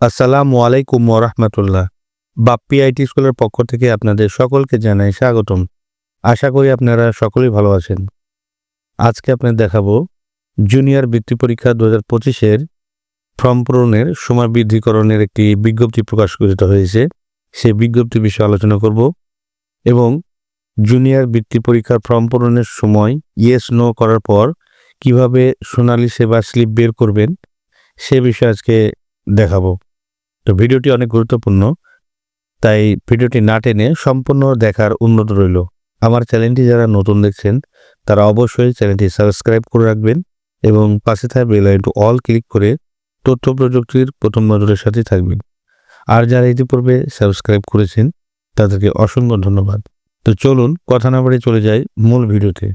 আসসালামু আলাইকুম ওরহমতুল্লাহ বাপ্পি আইটি স্কুলের পক্ষ থেকে আপনাদের সকলকে জানাই স্বাগতম। আশা করি আপনারা সকলেই ভালো আছেন। আজকে আপনাদের দেখাবো জুনিয়র বৃত্তি পরীক্ষা দু হাজার পঁচিশের ফর্ম পূরণের সময় বৃদ্ধিকরণের একটি বিজ্ঞপ্তি প্রকাশ করিত হয়েছে। সেই বিজ্ঞপ্তি বিষয়ে আলোচনা করব এবং জুনিয়র বৃত্তি পরীক্ষার ফর্ম পূরণের সময় ইয়েস নো করার পর কীভাবে সোনালী সেবা স্লিপ বের করবেন সে বিষয়ে আজকে দেখাবো। তো ভিডিওটি অনেক গুরুত্বপূর্ণ, তাই ভিডিওটি না টেনে সম্পূর্ণ দেখার উন্নত রইল। আমার চ্যানেলটি যারা নতুন দেখছেন, তারা অবশ্যই চ্যানেলটি সাবস্ক্রাইব করে রাখবেন এবং পাশে থাকা বেল আইকনটি অল ক্লিক করে তথ্য প্রযুক্তির প্রথম নজরের সাথে থাকবেন। আর যারা ইতিপূর্বে সাবস্ক্রাইব করেছেন, তাদেরকে অসংখ্য ধন্যবাদ। তো চলুন, কথা না বাড়ি চলে যাই মূল ভিডিওতে।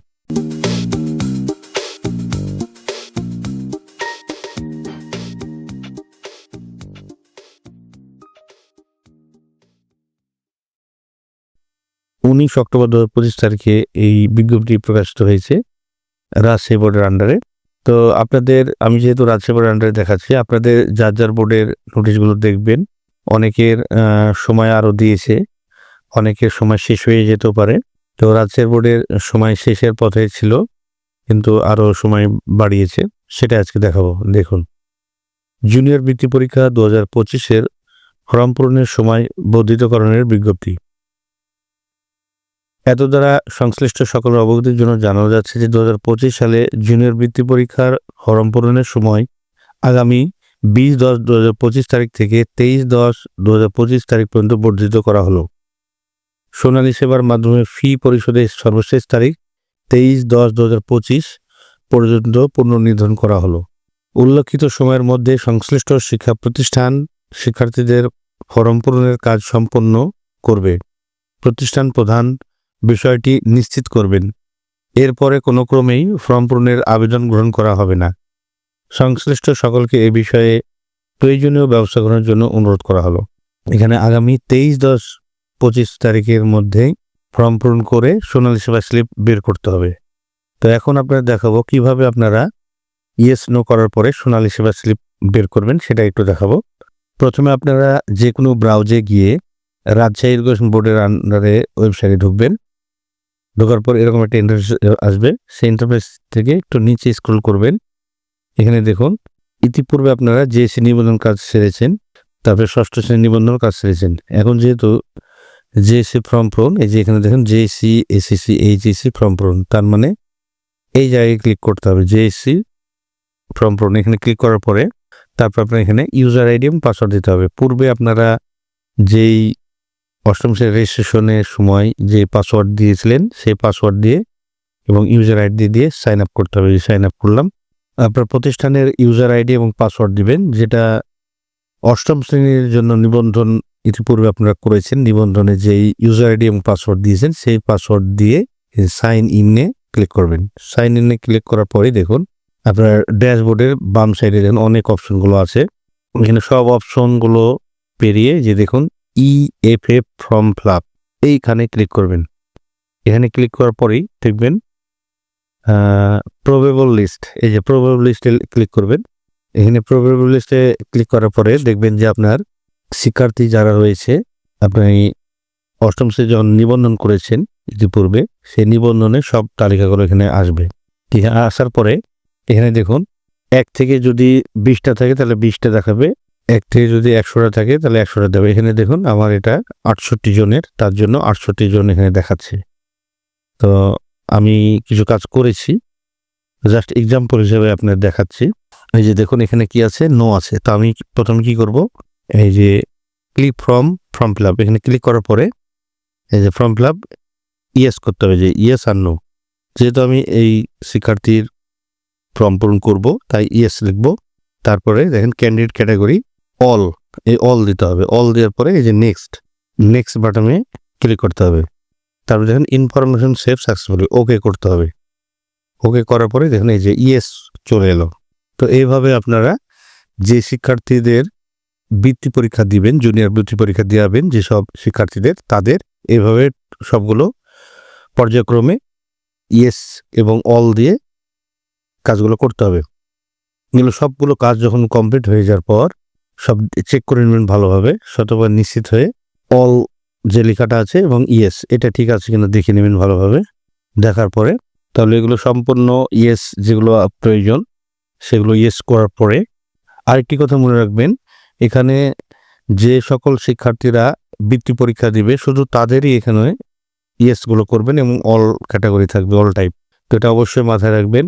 উনিশ অক্টোবর দু হাজার পঁচিশ তারিখে এই বিজ্ঞপ্তি প্রকাশিত হয়েছে রাজশাহী বোর্ডের আন্ডারে তো আপনাদের, আমি যেহেতু রাজশাহী বোর্ডের আন্ডারে দেখাচ্ছি, আপনাদের যার যার বোর্ডের নোটিশগুলো দেখবেন, অনেকের সময় আরও দিয়েছে, অনেকের সময় শেষ হয়ে যেতেও পারে। তো রাজশাহী বোর্ডের সময় শেষের পথে ছিল, কিন্তু আরও সময় বাড়িয়েছে সেটা আজকে দেখাবো। দেখুন জুনিয়র বৃত্তি পরীক্ষা দু হাজার পঁচিশের ফর্ম পূরণের সময় বর্ধিতকরণের বিজ্ঞপ্তি। এত দ্বারা সংশ্লিষ্ট সকলের অবগতির জন্য জানানো যাচ্ছে যে দু হাজার পঁচিশ সালে জুনিয়র বৃত্তি পরীক্ষার ফর্ম পূরণের সময় আগামী বিশ দশ দু পঁচিশ তারিখ থেকে তেইশ দশ দু পঁচিশ তারিখ পর্যন্ত বর্ধিত করা হলো। সোনালী সেবার মাধ্যমে ফি পরিশোধের সর্বশেষ তারিখ তেইশ দশ দু পঁচিশ পর্যন্ত পুনর্নির্ধারণ করা হলো। উল্লেখিত সময়ের মধ্যে সংশ্লিষ্ট শিক্ষা প্রতিষ্ঠান শিক্ষার্থীদের ফর্ম পূরণের কাজ সম্পন্ন করবে। প্রতিষ্ঠান প্রধান বিষয়টি নিশ্চিত করবেন। এরপরে কোনো ক্রমেই ফর্ম পূরণের আবেদন গ্রহণ করা হবে না। সংশ্লিষ্ট সকলকে এ বিষয়ে প্রয়োজনীয় ব্যবস্থা গ্রহণের জন্য অনুরোধ করা হলো। এখানে আগামী তেইশ দশ পঁচিশ তারিখের মধ্যে ফর্ম পূরণ করে সোনালী সেবা স্লিপ বের করতে হবে। তো এখন আপনারা দেখাবো কীভাবে আপনারা ইয়েস নো করার পরে সোনালী সেবা স্লিপ বের করবেন সেটা একটু দেখাবো। প্রথমে আপনারা যে কোনো ব্রাউজে গিয়ে রাজশাহী ইরিগেশন বোর্ডের আন্ডারে ওয়েবসাইটে ঢুকবেন। ঢোকার পর এরকম একটা ইন্টারফেস আসবে। সেই ইন্টারফেস থেকে একটু নিচে স্ক্রল করবেন। এখানে দেখুন, ইতিপূর্বে আপনারা জেএসসি নিবন্ধন কাজ সেরেছেন, তারপরে ষষ্ঠ শ্রেণি নিবন্ধন কাজ সেরেছেন। এখন যেহেতু জেএসসি ফর্ম পূরণ এই যে এখানে দেখুন জেএসসি এসএসসি এইচএসসি ফর্ম পূরণ তার মানে এই জায়গায় ক্লিক করতে হবে জেএসসি ফর্ম পূরণ এখানে ক্লিক করার পরে তারপর আপনার এখানে ইউজার আইডি এবং পাসওয়ার্ড দিতে হবে। পূর্বে আপনারা যেই অষ্টম শ্রেণির রেজিস্ট্রেশনের সময় যে পাসওয়ার্ড দিয়েছিলেন, সেই পাসওয়ার্ড দিয়ে এবং ইউজার আইডি দিয়ে সাইন আপ করতে হবে সাইন আপ করলাম। আপনার প্রতিষ্ঠানের ইউজার আইডি এবং পাসওয়ার্ড দিবেন, যেটা অষ্টম শ্রেণির জন্য নিবন্ধন ইতিপূর্বে আপনারা করেছেন। নিবন্ধনে যেই ইউজার আইডি এবং পাসওয়ার্ড দিয়েছেন, সেই পাসওয়ার্ড দিয়ে সাইন ইনে ক্লিক করবেন। সাইন ইনে ক্লিক করার পরেই দেখুন, আপনার ড্যাশবোর্ডের বাম সাইডে দেখুন অনেক অপশনগুলো আছে। এখানে সব অপশনগুলো পেরিয়ে যে দেখুন ইএফএফ ফর্ম ফ্লাপ এইখানে ক্লিক করবেন। এখানে ক্লিক করার পরেই দেখবেন প্রবেবল লিস্ট এই যে প্রবেবল লিস্টে ক্লিক করবেন। এখানে প্রবেবল লিস্টে ক্লিক করার পরে দেখবেন যে আপনার শিক্ষার্থী যারা রয়েছে, আপনি অষ্টম শ্রেণি যখন নিবন্ধন করেছেন ইতিপূর্বে, সেই নিবন্ধনে সব তালিকাগুলো এখানে আসবে। আসার পরে এখানে দেখুন, এক থেকে যদি বিশটা থাকে, তাহলে বিশটা দেখাবে। এক থেকে যদি একশোটা থাকে, তাহলে একশোটা দেবে। এখানে দেখুন, আমার এটা আটষট্টি জনের, তার জন্য আটষট্টি জন এখানে দেখাচ্ছে। তো আমি কিছু কাজ করেছি। জাস্ট এক্সাম্পল হিসেবে আপনার দেখাচ্ছি। এই যে দেখুন, এখানে কি আছে? নো আছে। তো আমি প্রথমে কি করব? এই যে click form form fill up এখানে ক্লিক করার পরে এই যে ফর্ম ফিল আপ ইয়েস করতে হবে যে ইয়েস আর নো যেহেতু আমি এই শিক্ষার্থীর ফর্ম পূরণ করব, তাই ইয়েস লিখব। তারপরে দেখেন ক্যান্ডিডেট ক্যাটাগরি অল এই অল দিতে হবে। অল দেওয়ার পরে এই যে নেক্সট নেক্সট বাটনে ক্লিক করতে হবে। তারপরে দেখেন ইনফরমেশন সেভ সাকসেসফুলি ওকে করতে হবে। ওকে করার পরে দেখেন এই যে ইয়েস চলে এলো। তো এইভাবে আপনারা যে শিক্ষার্থীদের বৃত্তি পরীক্ষা দিবেন জুনিয়র বৃত্তি পরীক্ষা দেওয়াবেন যেসব শিক্ষার্থীদের, তাদের এইভাবে সবগুলো পর্যায়ক্রমে ইয়েস এবং অল দিয়ে কাজগুলো করতে হবে। এগুলো সবগুলো কাজ যখন কমপ্লিট হয়ে যাওয়ার পর সব চেক করে নেবেন ভালোভাবে, শতভাগ নিশ্চিত হয়ে অল যে লেখাটা আছে এবং ইয়েস এটা ঠিক আছে কিনা দেখে নেবেন ভালোভাবে, দেখার পরে। তাহলে এগুলো সম্পূর্ণ ইয়েস যেগুলো প্রয়োজন, সেগুলো ইয়েস করার পরে আরেকটি কথা মনে রাখবেন, এখানে যে সকল শিক্ষার্থীরা বৃত্তি পরীক্ষা দিবে, শুধু তাদেরই এখানে ইয়েসগুলো করবেন এবং অল ক্যাটাগরি থাকবে অল টাইপ তো এটা অবশ্যই মাথায় রাখবেন,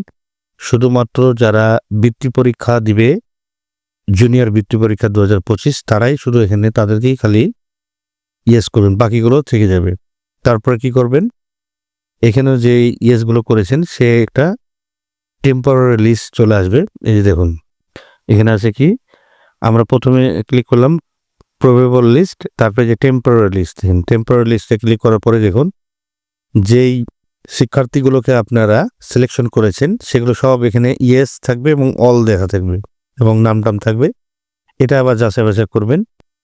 শুধুমাত্র যারা বৃত্তি পরীক্ষা দিবে জুনিয়র বৃত্তি পরীক্ষা দু হাজার পঁচিশ, তারাই শুধু এখানে তাদেরকেই খালি ইয়েস করবেন, বাকিগুলো থেকে যাবে। তারপরে কি করবেন? এখানে যে ইয়েসগুলো করেছেন, সে একটা টেম্পোরারি লিস্ট চলে আসবে। এই যে দেখুন, এখানে আছে কি? আমরা প্রথমে ক্লিক করলাম প্রবেবল লিস্ট তারপরে যে টেম্পোরারি লিস্ট দেখুন টেম্পোরারি লিস্টে ক্লিক করার পরে দেখুন, যেই শিক্ষার্থীগুলোকে আপনারা সিলেকশন করেছেন, সেগুলো সব এখানে ইয়েস থাকবে এবং অল দেখা থাকবে। এবং নাম টাম থাকবে। এটা আবার যাচাই বাছাই করবেন।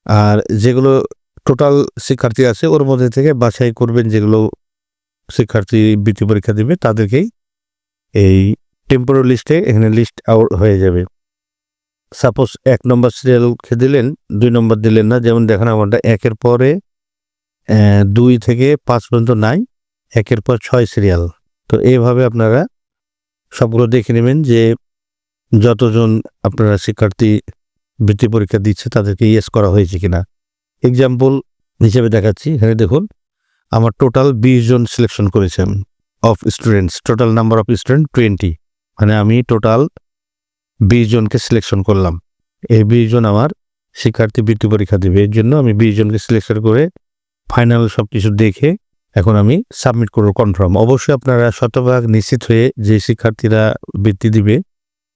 আর যেগুলো টোটাল শিক্ষার্থী আছে, ওর মধ্যে থেকে বাছাই করবেন যেগুলো শিক্ষার্থী বৃত্তি পরীক্ষা দেবে, তাদেরকেই এই টেম্পোরারি লিস্টে এখানে লিস্ট আউট হয়ে যাবে। সাপোজ এক নম্বর সিরিয়ালকে দিলেন, দুই নম্বর দিলেন না, যেমন দেখেন আমারটা একের পরে দুই থেকে পাঁচ পর্যন্ত নাই, একের পর ছয় সিরিয়াল তো এইভাবে আপনারা সবগুলো দেখে নেবেন যে যতজন আপনারা শিক্ষার্থী বৃত্তি পরীক্ষা দিচ্ছে তাদেরকে ইয়েস করা হয়েছে কিনা। এক্সাম্পল হিসেবে দেখাচ্ছি। এখানে দেখুন, আমার টোটাল বিশ জন সিলেকশন করেছেন of students total number of student twenty মানে আমি টোটাল বিশ জনকে সিলেকশন করলাম। এই বিশ জন আমার শিক্ষার্থী বৃত্তি পরীক্ষা দেবে। এর জন্য আমি বিশ জনকে সিলেকশন করে ফাইনাল সব কিছু দেখে এখন আমি সাবমিট করব কনফার্ম অবশ্যই আপনারা শতভাগ নিশ্চিত হয়ে যে শিক্ষার্থীরা বৃত্তি দিবে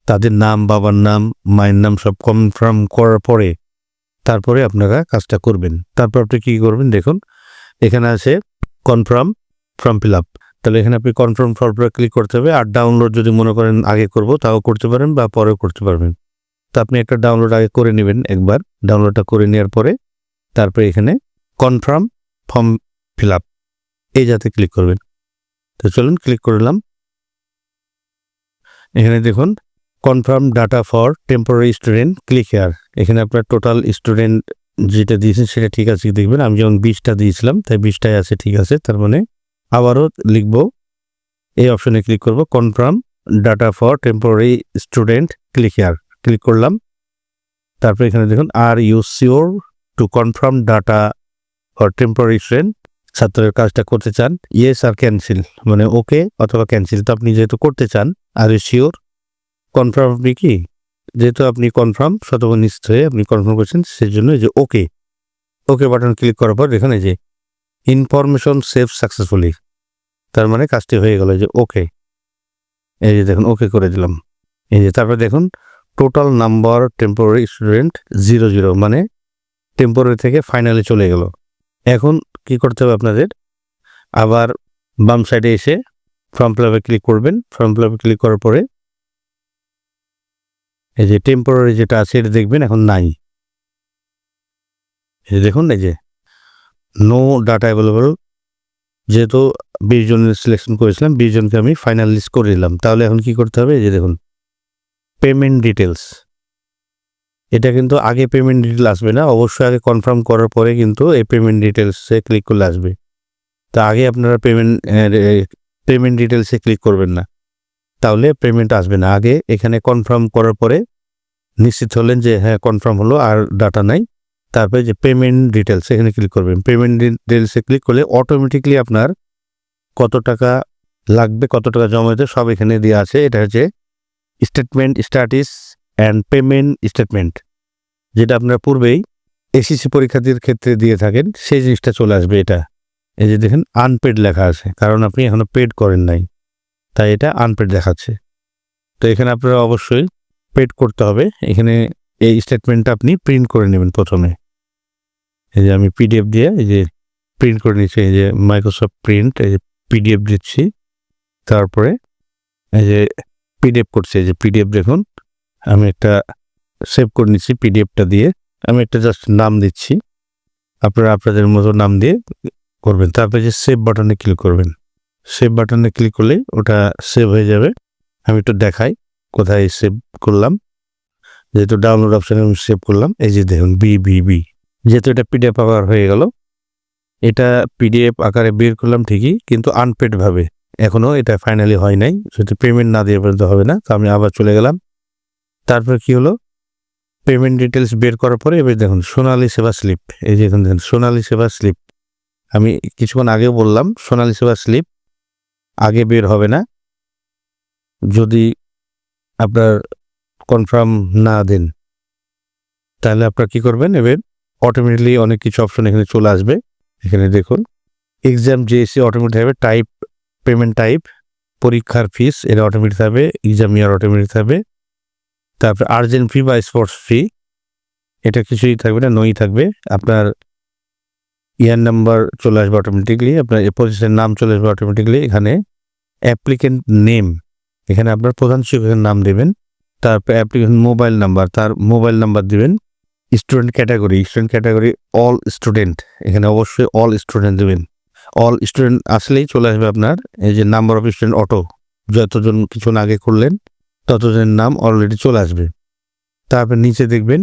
তাদের নাম, বাবার নাম, মায়ের নাম সব কনফার্ম করার পরে তারপরে আপনারা কাজটা করবেন। তারপর আপনি কী করবেন দেখুন, এখানে আছে কনফার্ম ফর্ম ফিল আপ তাহলে এখানে আপনি কনফার্ম ফর্মটা ক্লিক করতে হবে আর ডাউনলোড যদি মনে করেন আগে করব, তাও করতে পারেন বা পরে করতে পারবেন। তো আপনি একটা ডাউনলোড আগে করে নেবেন একবার। ডাউনলোডটা করে নেওয়ার পরে তারপরে এখানে কনফার্ম ফর্ম ফিল আপ এই যাতে ক্লিক করবেন। তো চলুন ক্লিক করলাম এখানে দেখুন confirm data for temporary student click here এখানে আপনার টোটাল স্টুডেন্ট যেটা দিয়েছেন সেটা ঠিক আছে দেখবেন। আমি যেমন বিশটা দিয়েছিলাম, তাই বিশটাই আছে, ঠিক আছে। তার মানে আবারও লিখব, এই অপশনে ক্লিক করব confirm data for temporary student click here click করলাম। তারপর এখানে দেখুন are you sure to confirm data for temporary student ছাত্রের কাজটা করতে চান? ইয়েস আর ক্যান্সেল মানে ওকে অথবা ক্যান্সেল তো আপনি যেহেতু করতে চান আর ইউ শিওর কনফার্ম আপনি কি? যেহেতু আপনি কনফার্ম শতভাগ নিশ্চিত হয়ে আপনি কনফার্ম করছেন সেই জন্য এই যে ওকে ওকে বাটন ক্লিক করার পর এখানে যে ইনফরমেশন সেভ সাকসেসফুলি তার মানে কাজটি হয়ে গেল যে ওকে এই যে দেখুন ওকে করে দিলাম। এই যে তারপরে দেখুন total number temporary student zero zero মানে টেম্পোরারি থেকে ফাইনালে চলে গেল। এখন কি করতে হবে আপনাদের? আবার বাম সাইডে এসে ফর্ম ফিল ক্লিক করবেন। ফর্ম ফিল ক্লিক করার পরে এই যে টেম্পোরারি যেটা আছে, এটা দেখবেন এখন নাই। এই দেখুন, এই যে নো ডাটা অ্যাভেলেবল যেহেতু বিশ জনের সিলেকশন করেছিলাম, বিশ জনকে আমি ফাইনাল লিস্ট করে দিলাম। তাহলে এখন কি করতে হবে? এই যে দেখুন পেমেন্ট ডিটেলস এটা কিন্তু আগে পেমেন্ট ডিটেল আসবে না, অবশ্যই আগে কনফার্ম করার পরে কিন্তু এই পেমেন্ট ডিটেলসে ক্লিক করলে আসবে। তা আগে আপনারা পেমেন্ট পেমেন্ট ডিটেলসে ক্লিক করবেন না। তাহলে পেমেন্ট আসবে না। আগে এখানে কনফার্ম করার পরে নিশ্চিত হলেন যে হ্যাঁ কনফার্ম হলো আর ডাটা নাই। তারপরে যে পেমেন্ট ডিটেলস এখানে ক্লিক করবেন। পেমেন্ট ডিটেলসে ক্লিক করলে অটোমেটিকলি আপনার কত টাকা লাগবে, কত টাকা জমা দিতে সব এখানে দেওয়া আছে। এটা হচ্ছে statement status and payment statement যেটা আপনার পূর্বেই এসিসি পরীক্ষার্থীর ক্ষেত্রে দিয়ে থাকেন। সেই জিনিসটা চলে আসবে এটা। এই যে দেখেন আনপেড লেখা আছে। কারণ আপনি এখনও পেড করেন নাই। তাই এটা আনপেড দেখাচ্ছে। তো এখানে আপনারা অবশ্যই পেড করতে হবে। এখানে এই স্টেটমেন্টটা আপনি প্রিন্ট করে নেবেন প্রথমে। এই যে আমি পিডিএফ দিয়ে এই যে প্রিন্ট করে নিচ্ছি, এই যে মাইক্রোসফট প্রিন্ট এই যে পিডিএফ দিচ্ছি। তারপরে এই যে পিডিএফ করছে, এই যে পিডিএফ দেখুন, আমি একটা সেভ করে নিচ্ছি পিডিএফটা দিয়ে। আমি একটা জাস্ট নাম দিচ্ছি। আপনারা আপনাদের মতো নাম দিয়ে করবেন। তারপরে যে সেভ বাটনে ক্লিক করবেন। সেভ বাটনে ক্লিক করলে ওটা সেভ হয়ে যাবে। আমি একটু দেখাই কোথায় সেভ করলাম। যেহেতু ডাউনলোড অপশানে আমি সেভ করলাম, এই যে দেখুন বি বি বি যেহেতু এটা পিডিএফ আকার হয়ে গেল, এটা পিডিএফ আকারে বের করলাম ঠিকই, কিন্তু আনপেডভাবে এখনও এটা ফাইনালি হয় নাই সেটা পেমেন্ট না দিয়ে পর্যন্ত হবে না, তো আমি আবার চলে গেলাম। তারপর কি হলো? পেমেন্ট ডিটেলস বের করার পরে এবার দেখুন সোনালী সেবা স্লিপ এই যে এখানে দেখুন সোনালী সেবা স্লিপ আমি কিছুক্ষণ আগেও বললাম, সোনালী সেবা স্লিপ আগে বের হবে না। যদি আপনার কনফার্ম না দেন, তাহলে আপনারা কি করবেন? এবার অটোমেটিকলি অনেক কিছু অপশন এখানে চলে আসবে। এখানে দেখুন এক্সাম জিএসসি অটোমেটিক হবে টাইপ পেমেন্ট টাইপ পরীক্ষার ফিস এটা অটোমেটিক থাকবে এক্সাম ইয়ার অটোমেটিক থাকবে। তারপর আর্জেন্ট ফি বা স্পোর্টস ফি এটা কিছুই থাকবে না নই থাকবে। আপনার ইয়ার নাম্বার চলে আসবে অটোমেটিকলি আপনার পজিশনের নাম চলে আসবে অটোমেটিকলি এখানে অ্যাপ্লিকেন্ট নেম এখানে আপনার প্রধান শিক্ষকের নাম দেবেন তারপর অ্যাপ্লিকেশন মোবাইল নাম্বার তার মোবাইল নাম্বার দিবেন student category student category all student এখানে অবশ্যই অল স্টুডেন্ট দেবেন। অল স্টুডেন্ট আসলেই চলে আসবে আপনার, এই যে নাম্বার অফ স্টুডেন্ট অটো যতজন কিছুক্ষণ আগে করলেন ততজনের নাম অলরেডি চলে আসবে। তারপর নিচে দেখবেন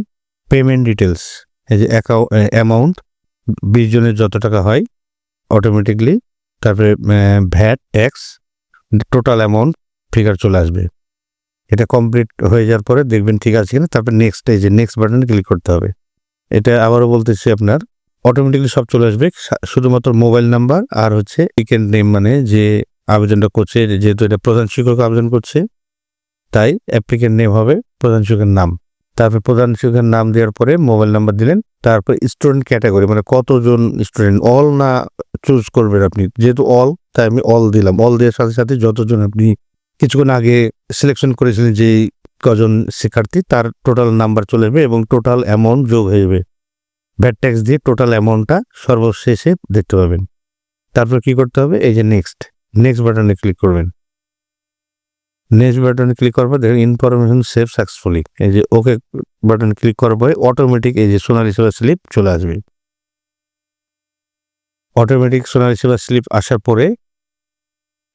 পেমেন্ট ডিটেলস এই যে অ্যাকাউন্ট অ্যামাউন্ট বিশ জনের যত টাকা হয় অটোমেটিকলি তারপরে VAT tax total amount figure চলে আসবে। এটা কমপ্লিট হয়ে যাওয়ার পরে দেখবেন ঠিক আছে কিনা, তারপরে নেক্সট এই যে নেক্সট বাটনে ক্লিক করতে হবে। এটা আবারও বলতেছি আপনার অটোমেটিকলি সব চলে আসবে শুধুমাত্র মোবাইল নাম্বার আর হচ্ছে ইকেন্ড নেম মানে যে আবেদনটা করছে, যেহেতু এটা প্রধান শিক্ষক আবেদন করছে, তাই অ্যাপ্লিকেন্ট নেম হবে প্রধান শিক্ষকের নাম। তারপর প্রধান শিক্ষকের নাম দেওয়ার পরে মোবাইল নাম্বার দিলেন। তারপর স্টুডেন্ট ক্যাটাগরি মানে কতজন স্টুডেন্ট অল না চুজ করবেন আপনি? যেহেতু অল তাই আমি অল দিলাম। অল দেওয়ার সাথে সাথে যতজন আপনি কিছুক্ষণ আগে সিলেকশন করেছিলেন যে কজন শিক্ষার্থী, তার টোটাল নাম্বার চলে যাবে এবং টোটাল অ্যামাউন্ট যোগ হয়ে যাবে। ভ্যাট ট্যাক্স দিয়ে টোটাল অ্যামাউন্টটা সর্বশেষে দেখতে পাবেন। তারপর কি করতে হবে? এই যে নেক্সট নেক্সট বাটনে ক্লিক করবেন। নেক্সট বাটনে ক্লিক করার পর দেখেন ইনফরমেশন সেভ সাকসেসফুলি এই যে ওকে বাটনে ক্লিক করার পরে অটোমেটিক এই যে সোনালী সোলার স্লিপ চলে আসবে। অটোমেটিক সোনালী সোলার স্লিপ আসার পরে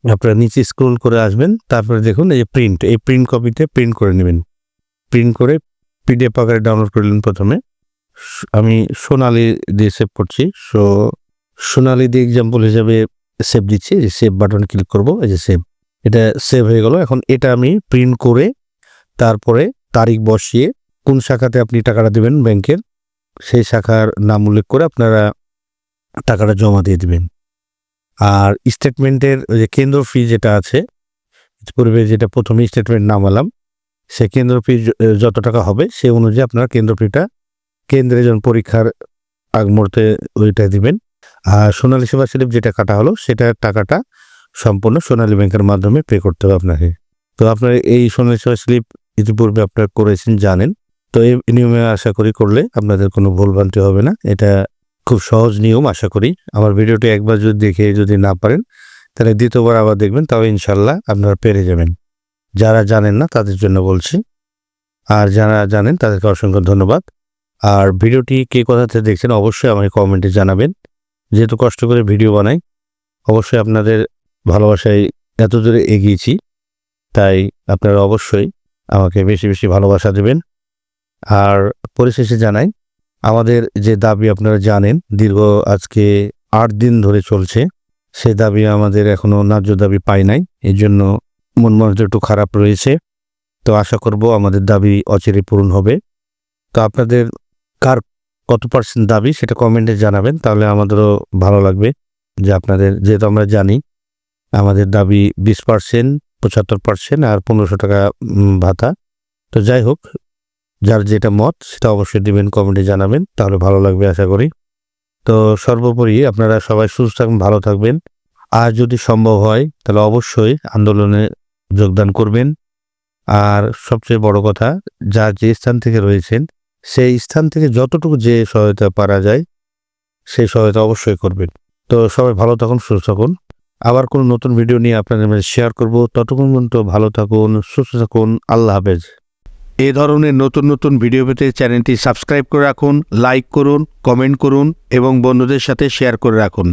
আপনারা নিচে স্ক্রোল করে আসবেন, তারপরে দেখুন এই যে প্রিন্ট এই প্রিন্ট কপিতে প্রিন্ট করে নেবেন। প্রিন্ট করে পিডিএফ আকারে ডাউনলোড করলেন প্রথমে। আমি সোনালি দিয়ে সেভ করছি। সো সোনালি দিয়ে এক্সাম্পল হিসাবে সেভ দিচ্ছি। যে সেভ বাটন ক্লিক করব, এই যে সেভ এটা সেভ হয়ে গেল। এখন এটা আমি প্রিন্ট করে তারপরে তারিখ বসিয়ে কোন শাখাতে আপনি টাকাটা দেবেন ব্যাংকের, সেই শাখার নাম উল্লেখ করে আপনারা টাকাটা জমা দিয়ে দেবেন। আর স্টেটমেন্টের যে কেন্দ্র ফি যেটা আছে পূর্বে যেটা প্রথমে স্টেটমেন্ট নামালাম, সে কেন্দ্র ফি যত টাকা হবে, সে অনুযায়ী আপনারা কেন্দ্র ফিটা কেন্দ্রে যখন পরীক্ষার আগ মুহূর্তে ওইটা দিবেন। আর সোনালী সেবা স্লিপ যেটা কাটা হলো, সেটা টাকাটা সম্পূর্ণ সোনালী ব্যাংকের মাধ্যমে পে করতে হবে আপনাকে। তো আপনার এই সোনালী সেবা স্লিপ ইতিপূর্বে আপনারা করেছেন, জানেন। তো এই নিয়মে আশা করি করলে আপনাদের কোনো ভুলভ্রান্তি হবে না। এটা খুব সহজ নিয়ম, আশা করি। আমার ভিডিওটি একবার যদি দেখে যদি না পারেন, তাহলে দ্বিতীয়বার আবার দেখবেন, তাও ইনশাল্লাহ আপনারা পেরে যাবেন। যারা জানেন না, তাদের জন্য বলছি। আর যারা জানেন, তাদেরকে অসংখ্য ধন্যবাদ। আর ভিডিওটি কে কোথাতে দেখছেন, অবশ্যই আমাকে কমেন্টে জানাবেন। যেহেতু কষ্ট করে ভিডিও বানাই, অবশ্যই আপনাদের ভালোবাসায় এত দূরে এগিয়েছি, তাই আপনারা অবশ্যই আমাকে বেশি বেশি ভালোবাসা দেবেন। আর পরিশেষে জানাই, আমাদের যে দাবি আপনারা জানেন, দীর্ঘ আজকে আট দিন ধরে চলছে, সে দাবি আমাদের এখনও ন্যায্য দাবি পাই নাই এই জন্য মন মনটা একটু খারাপ রয়েছে। তো আশা করব আমাদের দাবি অচিরে পূরণ হবে। তো আপনাদের কার কত পার্সেন্ট দাবি সেটা কমেন্টে জানাবেন, তাহলে আমাদেরও ভালো লাগবে যে আপনাদের, যেহেতু আমরা জানি আমাদের দাবি বিশ পার্সেন্ট, পঁচাত্তর পার্সেন্ট আর পনেরোশো টাকা ভাতা। তো যাই হোক, যার যেটা মত সেটা অবশ্যই দিবেন, কমেন্টে জানাবেন, তাহলে ভালো লাগবে আশা করি। তো সর্বোপরি আপনারা সবাই সুস্থ থাকবেন, ভালো থাকবেন। আর যদি সম্ভব হয়, তাহলে অবশ্যই আন্দোলনে যোগদান করবেন। আর সবচেয়ে বড় কথা, যার যে স্থান থেকে রয়েছেন, সেই স্থান থেকে যতটুকু যে সহায়তা পারা যায়, সেই সহায়তা অবশ্যই করবেন। তো সবাই ভালো থাকুন, সুস্থ থাকুন। আবার কোনো নতুন ভিডিও নিয়ে আপনাদের মাঝে শেয়ার করব। ততক্ষণ পর্যন্ত ভালো থাকুন, সুস্থ থাকুন, আল্লাহ হাফেজ। এ ধরনের নতুন নতুন ভিডিও পেতে চ্যানেলটি সাবস্ক্রাইব করে রাখুন, লাইক করুন, কমেন্ট করুন এবং বন্ধুদের সাথে শেয়ার করে রাখুন।